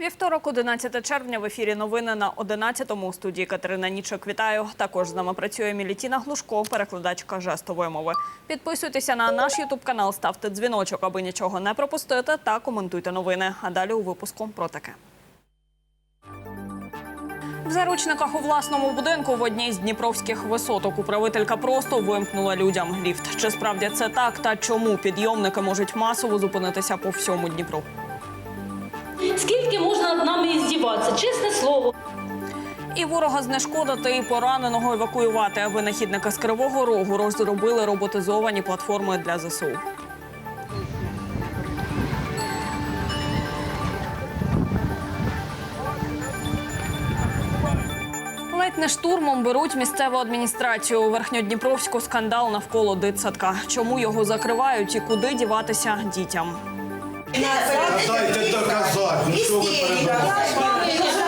Вівторок, 11 червня, в ефірі новини на 11-му. У студії Катерина Нічок. Вітаю. Також з нами працює Мілітіна Глушко, перекладачка жестової мови. Підписуйтеся на наш ютуб канал, ставте дзвіночок, аби нічого не пропустити, та коментуйте новини. А далі у випуску про таке. В заручниках у власному будинку в одній з дніпровських висоток управителька просто вимкнула людям ліфт. Чи справді це так? Та чому підйомники можуть масово зупинитися по всьому Дніпру? Скільки можна над нами іздіватися? Чесне слово. І ворога знешкодити, і пораненого евакуювати. Винахідники з Кривого Рогу розробили роботизовані платформи для ЗСУ. Ледь не штурмом беруть місцеву адміністрацію у Верхньодніпровську скандал навколо дитсадка. Чому його закривають і куди діватися дітям? Дайте доказати, ну що ви перебуваєте?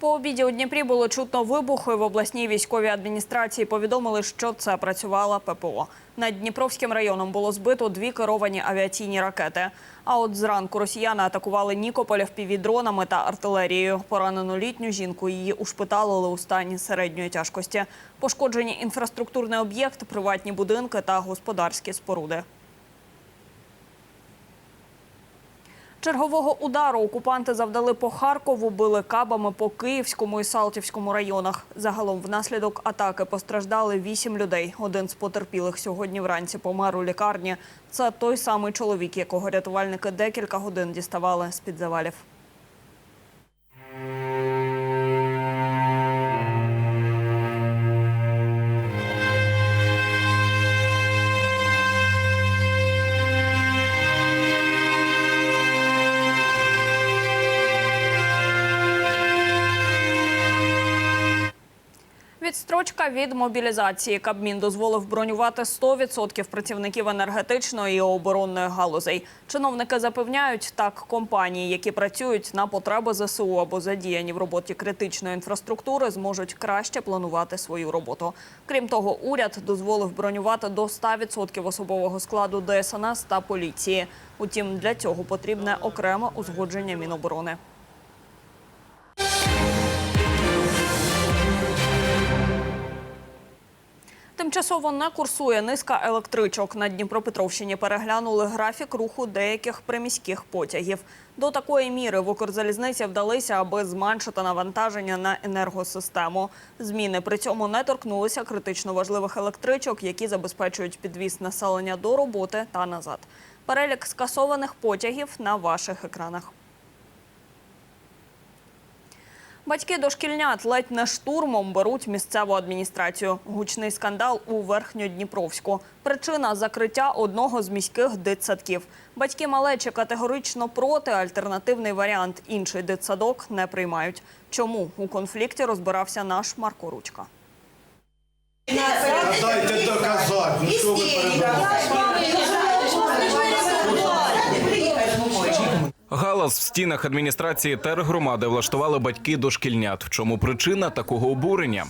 По обіді у Дніпрі було чутно вибухи. В обласній військовій адміністрації повідомили, що це працювала ППО. Над Дніпровським районом було збито дві керовані авіаційні ракети. А от зранку росіяни атакували Нікополь впівдронами та артилерією. Поранену літню жінку її ушпиталили у стані середньої тяжкості. Пошкоджені інфраструктурний об'єкт, приватні будинки та господарські споруди. Чергового удару окупанти завдали по Харкову, били кабами по Київському і Салтівському районах. Загалом внаслідок атаки постраждали вісім людей. Один з потерпілих сьогодні вранці помер у лікарні. Це той самий чоловік, якого рятувальники декілька годин діставали з-під завалів. Відстрочка від мобілізації Кабмін дозволив бронювати 100% працівників енергетичної і оборонної галузей. Чиновники запевняють, так компанії, які працюють на потреби ЗСУ або задіяні в роботі критичної інфраструктури, зможуть краще планувати свою роботу. Крім того, уряд дозволив бронювати до 100% особового складу ДСНС та поліції. Утім, для цього потрібне окреме узгодження Міноборони. Тимчасово не курсує низка електричок. На Дніпропетровщині переглянули графік руху деяких приміських потягів. До такої міри в Укрзалізниці вдалися, аби зменшити навантаження на енергосистему. Зміни при цьому не торкнулися критично важливих електричок, які забезпечують підвіз населення до роботи та назад. Перелік скасованих потягів на ваших екранах. Батьки дошкільнят ледь не штурмом беруть місцеву адміністрацію. Гучний скандал у Верхньодніпровську. Причина закриття одного з міських дитсадків. Батьки малечі категорично проти. Альтернативний варіант інший дитсадок не приймають. Чому у конфлікті розбирався наш Марко Ручка. Дайте доказати, ну що ви перебуваєте? Галас в стінах адміністрації тергромади влаштували батьки дошкільнят. В чому причина такого обурення?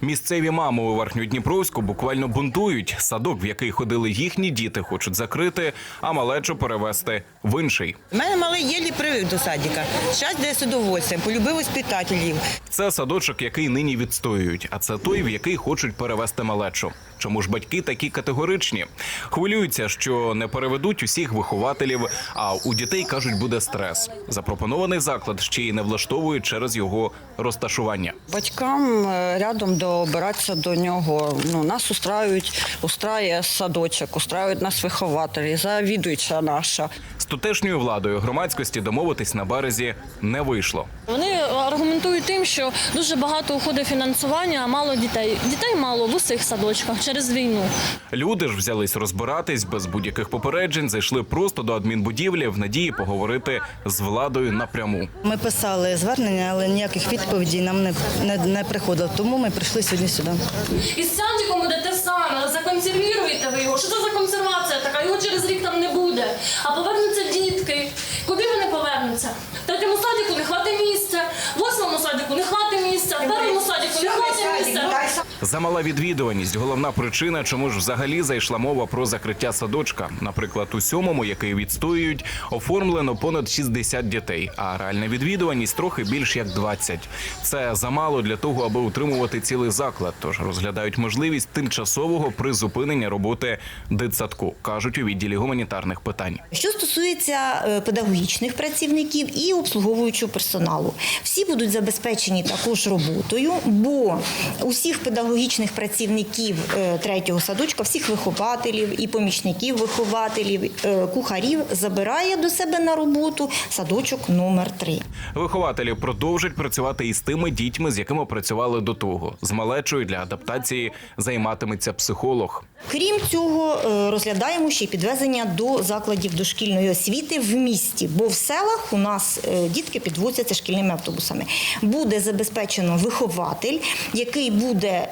Місцеві мами у Верхньодніпровську буквально бунтують. Садок, в який ходили їхні діти, хочуть закрити, а малечу перевести в інший. У мене малий єлі привик до садика. Зараз де судовольцем, полюбив воспитателів. Це садочок, який нині відстоюють, а це той, в який хочуть перевести малечу. Чому ж батьки такі категоричні? Хвилюються, що не переведуть усіх вихователів, а у дітей кажуть, буде стрес. Запропонований заклад ще й не влаштовують через його розташування. Батькам е, рядом добиратися до нього. Ну, нас устраюють, устраює садочок, устраюють нас вихователі, завідуюча наша. З тутешньою владою громадськості домовитись на березі не вийшло. Вони аргументують тим, що дуже багато уходить фінансування, а мало дітей. Дітей мало в усіх садочках через війну. Люди ж взялись розбиратись без будь-яких попереджень, зайшли просто до адмінбудівлі в надії поговорити з владою напряму. Ми писали звернення, але ніяких відповідей нам не, не, не приходило. Тому ми прийшли сьогодні сюди. Із садиком іде те саме, законсервіруєте ви його. Що це за консервація така? Його через рік там не буде. А повернуться народяться дітки, куди вони повернуться? В третьому садику не хватить місця, в восьмому садику не хватить місця, в першому садику не хватить місця. Замала відвідуваність головна причина, чому ж взагалі зайшла мова про закриття садочка. Наприклад, у сьомому, який відстоюють, оформлено понад 60 дітей, а реальна відвідуваність трохи більш як 20. Це замало для того, аби утримувати цілий заклад. Тож розглядають можливість тимчасового призупинення роботи дитсадку, кажуть у відділі гуманітарних питань. Що стосується е, педагогічних працівників і обслуговуючого персоналу, всі будуть забезпечені також роботою, бо усіх педагогічних працівників е, третього садочка, всіх вихователів і помічників вихователів, е, кухарів забирає до себе на роботу садочок номер 3 Вихователі продовжать працювати із тими дітьми, з якими працювали до того. З малечою для адаптації займатиметься психолог. Крім цього, е, розглядаємо ще й підвезення до закладів дошкільної освіти в місті, бо в селах у нас дітки підвозяться шкільними автобусами. Буде забезпечено вихователь, який буде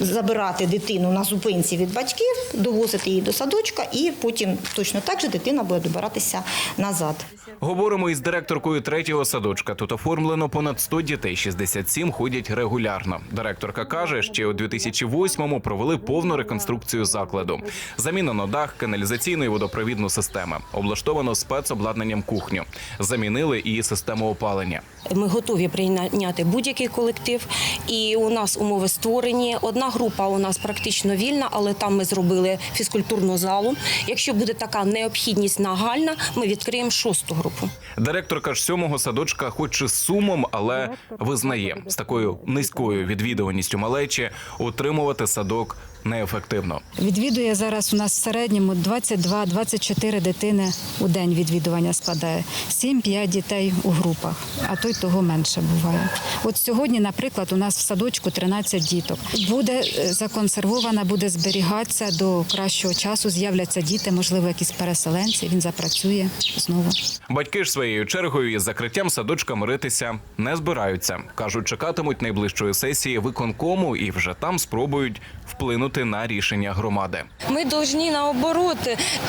забирати дитину на зупинці від батьків, довозити її до садочка, і потім точно так же дитина буде добиратися назад. Говоримо із директоркою третього садочка. Тут оформлено понад 100 дітей, 67 ходять регулярно. Директорка каже, ще у 2008-му провели повну реконструкцію закладу. Замінено дах, каналізаційну і водопровідну системи. Облаштовано спецобладнанням кухню. Замінили і систему опалення. Ми готові прийняти будь-який колектив, і у нас умови створені. Одна група у нас практично вільна, але там ми зробили фізкультурну залу. Якщо буде така необхідність нагальна, ми відкриємо шосту групу. Директорка ж сьомого садочка, хоч і з сумом, але визнає з такою низькою відвідуваністю малечі утримувати садок неефективно. Відвідує зараз у нас в середньому 22-24 дитини у день відвідування складає. 7-5 дітей у групах, а то й того менше буває. От сьогодні, наприклад, у нас в садочку 13 діток. Буде е, законсервована, буде зберігатися до кращого часу. З'являться діти, можливо, якісь переселенці. Він запрацює знову. Батьки ж своєю чергою із закриттям садочка миритися не збираються. кажуть, чекатимуть найближчої сесії виконкому і вже там спробують вплинути на рішення громади. Ми повинні наоборот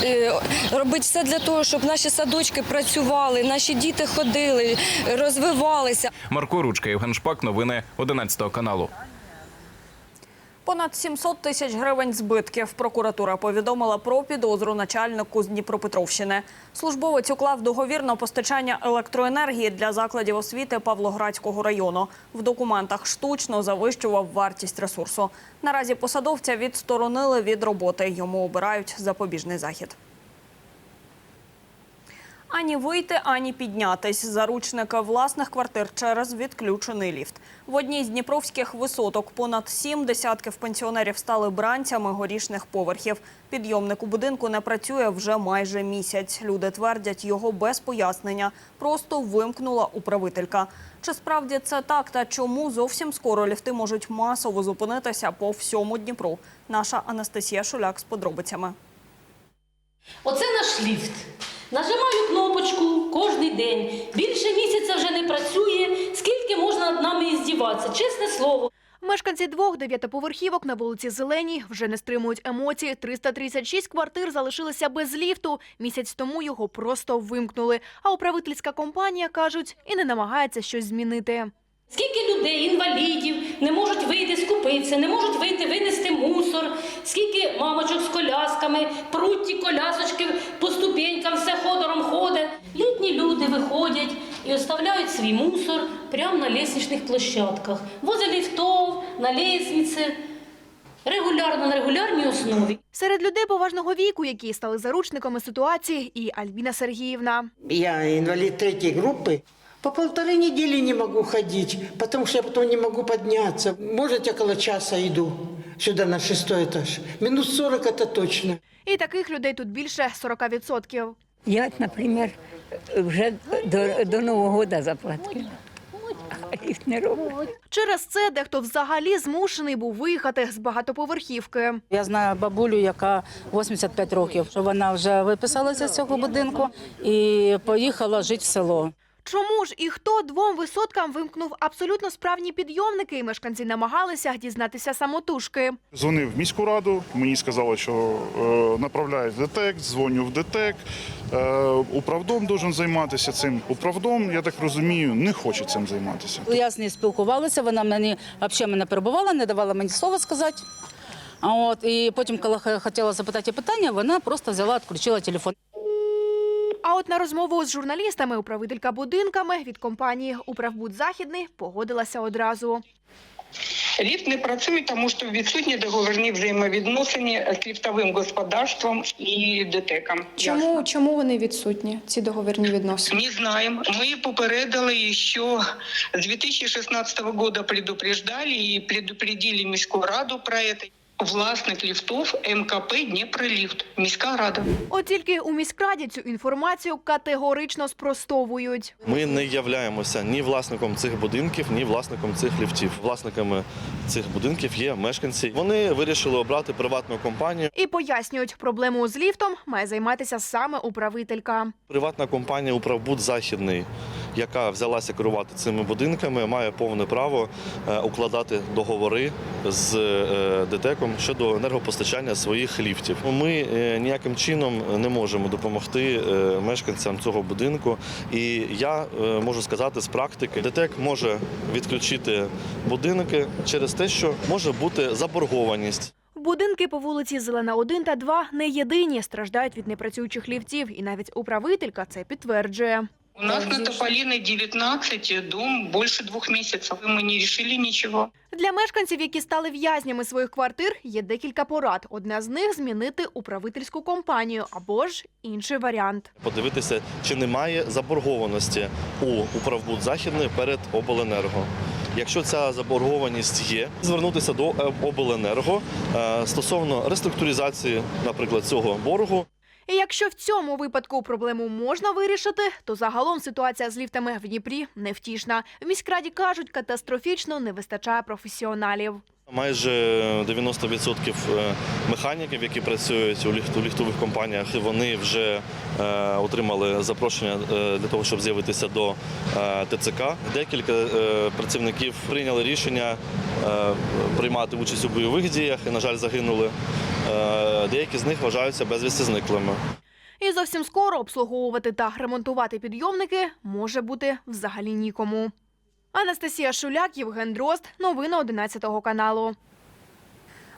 е, робити все для того, щоб наші садочки працювали, наші діти ходили, розвивалися. Марко Ручка, Євген Шпак, новини 11 каналу. Понад 700 тисяч гривень збитків прокуратура повідомила про підозру начальнику з Дніпропетровщини. Службовець уклав договір на постачання електроенергії для закладів освіти Павлоградського району. В документах штучно завищував вартість ресурсу. Наразі посадовця відсторонили від роботи. Йому обирають запобіжний захід. Ані вийти, ані піднятись. Заручники власних квартир через відключений ліфт. В одній з дніпровських висоток понад сім десятків пенсіонерів стали бранцями горішних поверхів. Підйомник у будинку не працює вже майже місяць. Люди твердять, його без пояснення просто вимкнула управителька. Чи справді це так та чому зовсім скоро ліфти можуть масово зупинитися по всьому Дніпру? Наша Анастасія Шуляк з подробицями. Оце наш ліфт. Нажимаю кнопочку кожен день. Більше місяця вже не працює. Скільки можна над нами іздіватися? Чесне слово. Мешканці двох дев'ятиповерхівок на вулиці Зеленій вже не стримують емоцій. 336 квартир залишилися без ліфту. Місяць тому його просто вимкнули. А управительська компанія, кажуть, і не намагається щось змінити. Скільки людей, інвалідів, не можуть вийти скупитися, не можуть вийти винести мусор, скільки мамочок з колясками, пруть ті колясочки по ступенькам, все ходором ходить. Літні люди виходять і оставляють свій мусор прямо на лестничних площадках, возле ліфтов, на лестниці, регулярно, на регулярній основі. Серед людей поважного віку, які стали заручниками ситуації, і Альбіна Сергіївна. Я инвалид третьей группы. По полторы недели не могу ходить, потому что я потом не могу подняться. Может, около часа иду сюда на шестой этаж. Минут 40 это точно. І таких людей тут більше 40%. Я, наприклад, вже до, до Нового року заплатила. А ліфт не робить. Через це дехто взагалі змушений був виїхати з багатоповерхівки. Я знаю бабулю, яка 85 років, що вона вже виписалася з цього будинку і поїхала жити в село. Чому ж і хто двом висоткам вимкнув абсолютно справні підйомники? Мешканці намагалися дізнатися самотужки. Дзвонив в міську раду, мені сказали, що е, направляють в ДТЕК, дзвоню в ДТЕК. Е, управдом должен займатися цим. Управдом, я так розумію, не хоче цим займатися. Я з нею спілкувалася, вона мені взагалі мене перебувала, не давала мені слова сказати. А От, і потім, коли хотіла запитати питання, вона просто взяла, відключила телефон. От на розмову з журналістами управителька будинками від компанії Управбуд Західний погодилася одразу. Ліфт не працює, тому що відсутні договірні взаємовідносини з ліфтовим господарством і ДТЕКом. Чому, чому вони відсутні, ці договірні відносини? Не знаем. Мы попередили еще с 2016 года предупреждали и предупредили Міську раду про это. Власник ліфтов МКП Дніпроліфт. Міська рада. От тільки у міськраді цю інформацію категорично спростовують. Ми не являємося ні власником цих будинків, ні власником цих ліфтів. Власниками цих будинків є мешканці. Вони вирішили обрати приватну компанію. І пояснюють, проблему з ліфтом має займатися саме управителька. Приватна компанія Управбуд Західний, яка взялася керувати цими будинками, має повне право е, укладати договори з е, ДТЕКом щодо енергопостачання своїх ліфтів. Ми е, ніяким чином не можемо допомогти мешканцям цього будинку. І я можу сказати з практики, ДТЕК може відключити будинки через те, що може бути заборгованість. Будинки по вулиці Зелена 1 та 2 не єдині, страждають від непрацюючих ліфтів. І навіть управителька це підтверджує. У нас на Тополиной 19, дом больше двух месяцев. Мы не решили ничего. Для мешканців, які стали в'язнями своїх квартир, є декілька порад. Одна з них змінити управительську компанію або ж інший варіант. подивитися, чи немає заборгованості у управбуд Західної перед обленерго. Якщо ця заборгованість є, звернутися до обленерго е, стосовно реструктуризації, наприклад, цього боргу. І якщо в цьому випадку проблему можна вирішити, то загалом ситуація з ліфтами в Дніпрі невтішна. В міськраді кажуть, катастрофічно не вистачає професіоналів. Майже 90% е, механіків, які працюють у у компаніях, вони вже е, отримали запрошення е, для того, щоб з'явитися до ТЦК. Декілька працівників прийняли рішення приймати участь у бойових діях і, на жаль, загинули. Деякі з них вважаються безвісти зниклими. І зовсім скоро обслуговувати та ремонтувати підйомники може бути взагалі нікому. Анастасія Шуляк, Євген Дрозд. Новини 11 каналу.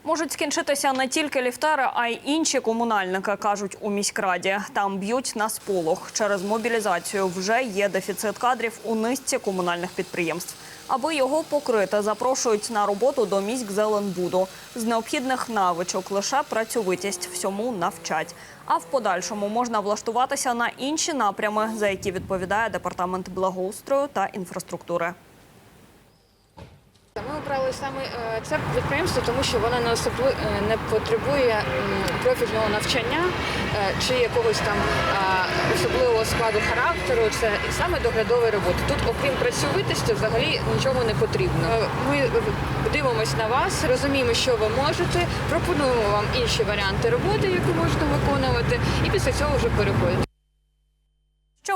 Можуть скінчитися не тільки ліфтари, а й інші комунальники, кажуть у міськраді. Там б'ють на сполох. Через мобілізацію вже є дефіцит кадрів у низці комунальних підприємств. Аби його покрити, запрошують на роботу до міськзеленбуду. З необхідних навичок лише працьовитість всьому навчать. А в подальшому можна влаштуватися на інші напрями, за які відповідає департамент благоустрою та інфраструктури. Ми обрали саме е, це підприємство, тому що воно не особливо не потребує профільного навчання е, чи якогось там е, особливого складу характеру. Це саме доглядова робота. Тут, окрім працьовитості, взагалі нічого не потрібно. Е, Ми е, дивимося на вас, розуміємо, що ви можете, пропонуємо вам інші варіанти роботи, яку можна виконувати, і після цього вже переходите.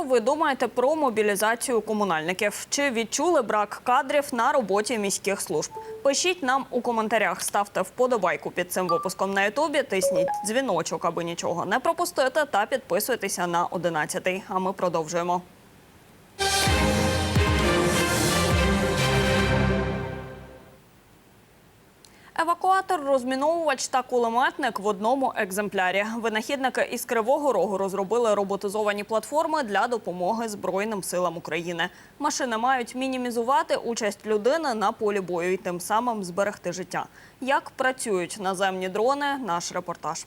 Ви думаєте про мобілізацію комунальників? Чи відчули брак кадрів на роботі міських служб? Пишіть нам у коментарях, ставте вподобайку під цим випуском на Ютубі, тисніть дзвіночок, аби нічого не пропустити, та підписуйтеся на 11. А ми продовжуємо. Евакуатор, розміновувач та кулеметник в одному екземплярі. Винахідники із Кривого Рогу розробили роботизовані платформи для допомоги Збройним силам України. Машини мають мінімізувати участь людини на полі бою і тим самим зберегти життя. Як працюють наземні дрони? Наш репортаж.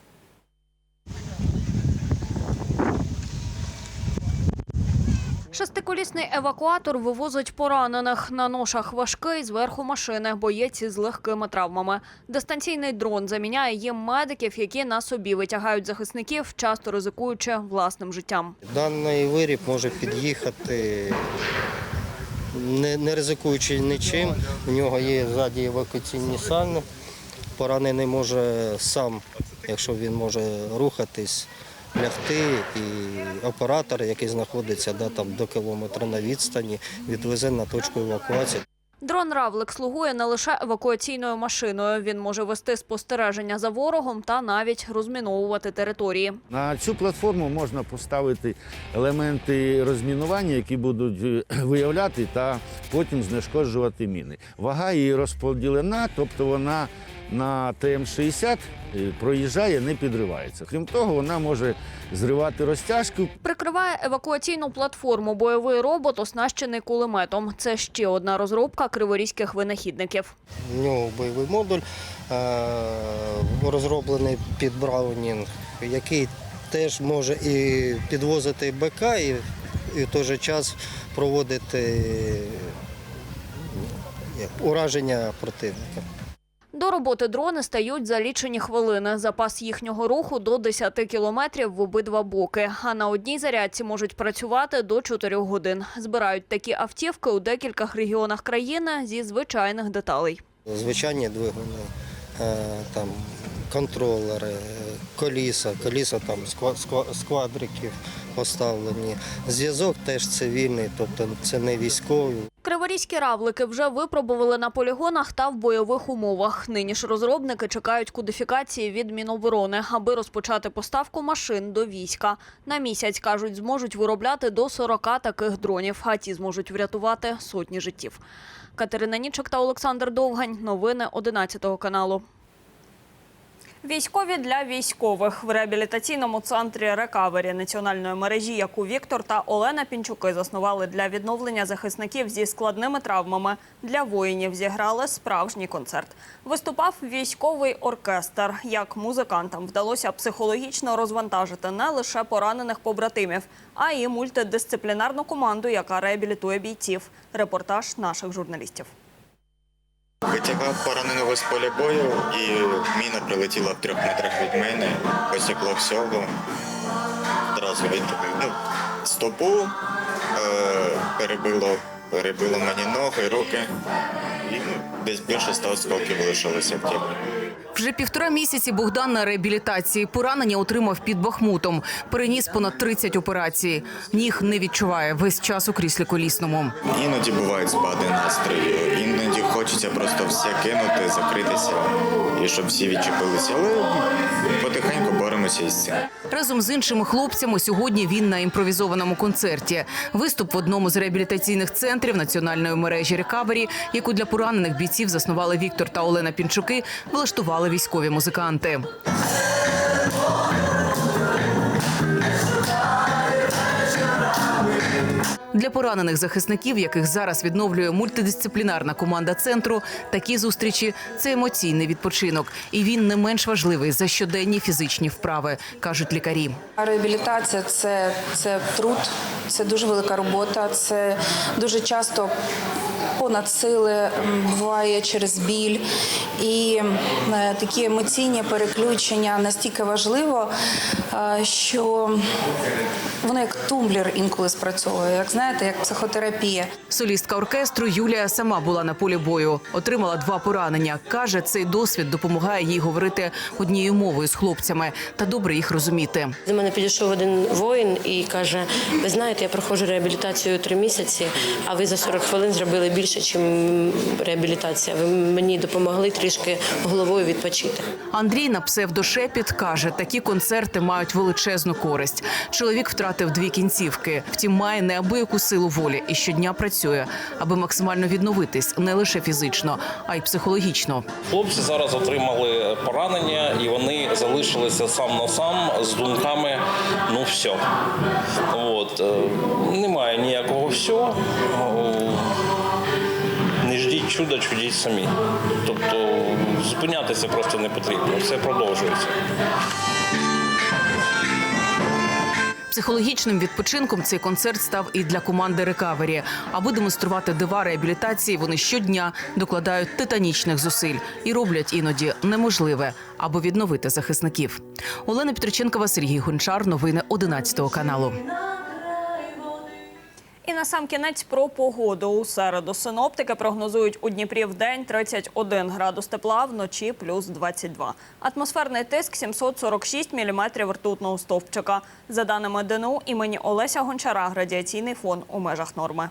Шестиколісний евакуатор вивозить поранених. На ношах важкий, зверху машини, боєць із легкими травмами. Дистанційний дрон заміняє їм медиків, які на собі витягають захисників, часто ризикуючи власним життям. Даний виріб може під'їхати, не, ризикуючи нічим. У нього є ззаді евакуаційні сальні. Поранений може сам, якщо він може рухатись, лягти, і оператор, який знаходиться да, там, до кілометра на відстані, відвезе на точку евакуації. Дрон Равлик слугує не лише евакуаційною машиною. Він може вести спостереження за ворогом та навіть розміновувати території. На цю платформу можна поставити елементи розмінування, які будуть е, виявляти та потім знешкоджувати міни. Вага її розподілена, тобто вона на ТМ-60 е, проїжджає, не підривається. Крім того, вона може зривати розтяжку, Прикриває евакуаційну платформу бойовий робот, оснащений кулеметом. Це ще одна розробка криворізьких винахідників. У нього бойовий модуль е, розроблений під Браунінг, який теж може і підвозити БК, і, і в той же час проводити ураження противника. До роботи дрони стають за лічені хвилини. Запас їхнього руху до 10 кілометрів в обидва боки. А на одній зарядці можуть працювати до 4 годин. Збирають такі автівки у декількох регіонах країни зі звичайних деталей. Звичайні двигуни, е, там, контролери, коліса, коліса там з поставлені. Зв'язок теж цивільний, тобто це не військовий. Криворізькі равлики вже випробували на полігонах та в бойових умовах. Нині ж розробники чекають кодифікації від Міноборони, аби розпочати поставку машин до війська. На місяць, кажуть, зможуть виробляти до 40 таких дронів, а ті зможуть врятувати сотні життів. Катерина Нічик та Олександр Довгань. Новини 11 каналу. Військові для військових в реабілітаційному центрі рекавері національної мережі, яку Віктор та Олена Пінчуки заснували для відновлення захисників зі складними травмами. Для воїнів зіграли справжній концерт. Виступав військовий оркестр. Як музикантам вдалося психологічно розвантажити не лише поранених побратимів, а й мультидисциплінарну команду, яка реабілітує бійців. Репортаж наших журналістів. Витягав пораненого з поля бою, і міна прилетіла в трьох метрах від мене, посікло всього. Одразу від ну, стопу е, перебило, перебило мені ноги, руки, і ну, десь більше 100 осколків лишилося в тілі. Вже півтора місяці Богдан на реабілітації. Поранення отримав під Бахмутом. Переніс понад 30 операцій. Ніг не відчуває весь час у кріслі колісному. Іноді бувають спади настрою, іноді хочеться просто все кинути, закритися і щоб всі відчепилися. Але потихеньку боремося із цим. Разом з іншими хлопцями сьогодні він на імпровізованому концерті. Виступ в одному з реабілітаційних центрів національної мережі Рекавері, яку для поранених бійців заснували Віктор та Олена Пінчуки, влаштували військові музиканти. Для поранених захисників, яких зараз відновлює мультидисциплінарна команда центру, такі зустрічі це емоційний відпочинок, і він не менш важливий за щоденні фізичні вправи, кажуть лікарі. Реабілітація це, це труд, це дуже велика робота, це дуже часто понад сили буває через біль. І е, такі емоційні переключення настільки важливо, е, що воно як тумблер інколи спрацьовує, як знаєте, як психотерапія. Солістка оркестру Юлія сама була на полі бою, отримала два поранення. каже, цей досвід допомагає їй говорити однією мовою з хлопцями та добре їх розуміти. До мене підійшов один воїн і каже: Ви знаєте, я проходжу реабілітацію три місяці, а ви за 40 хвилин зробили більше, ніж реабілітація. Ви мені допомогли трішки головою відпочити. Андрій на псевдошепіт каже, такі концерти мають величезну користь. Чоловік втратив дві кінцівки, втім має неабияку силу волі і щодня працює, аби максимально відновитись не лише фізично, а й психологічно. Хлопці зараз отримали поранення і вони залишилися сам на сам з думками ну все. От. е, Немає ніякого все. Не ждіть чуда, чудіть самі. Тобто зупинятися просто не потрібно. Все продовжується. Психологічним відпочинком цей концерт став і для команди Рекавері. Аби демонструвати дива реабілітації, вони щодня докладають титанічних зусиль і роблять іноді неможливе, аби відновити захисників. Олена Петриченкова, Сергій Гончар. Новини 11 каналу. І на сам кінець про погоду. У середу синоптики прогнозують у Дніпрі в день 31 градус тепла, вночі плюс 22. Атмосферний тиск 746 міліметрів ртутного стовпчика. За даними ДНУ імені Олеся Гончара, радіаційний фон у межах норми.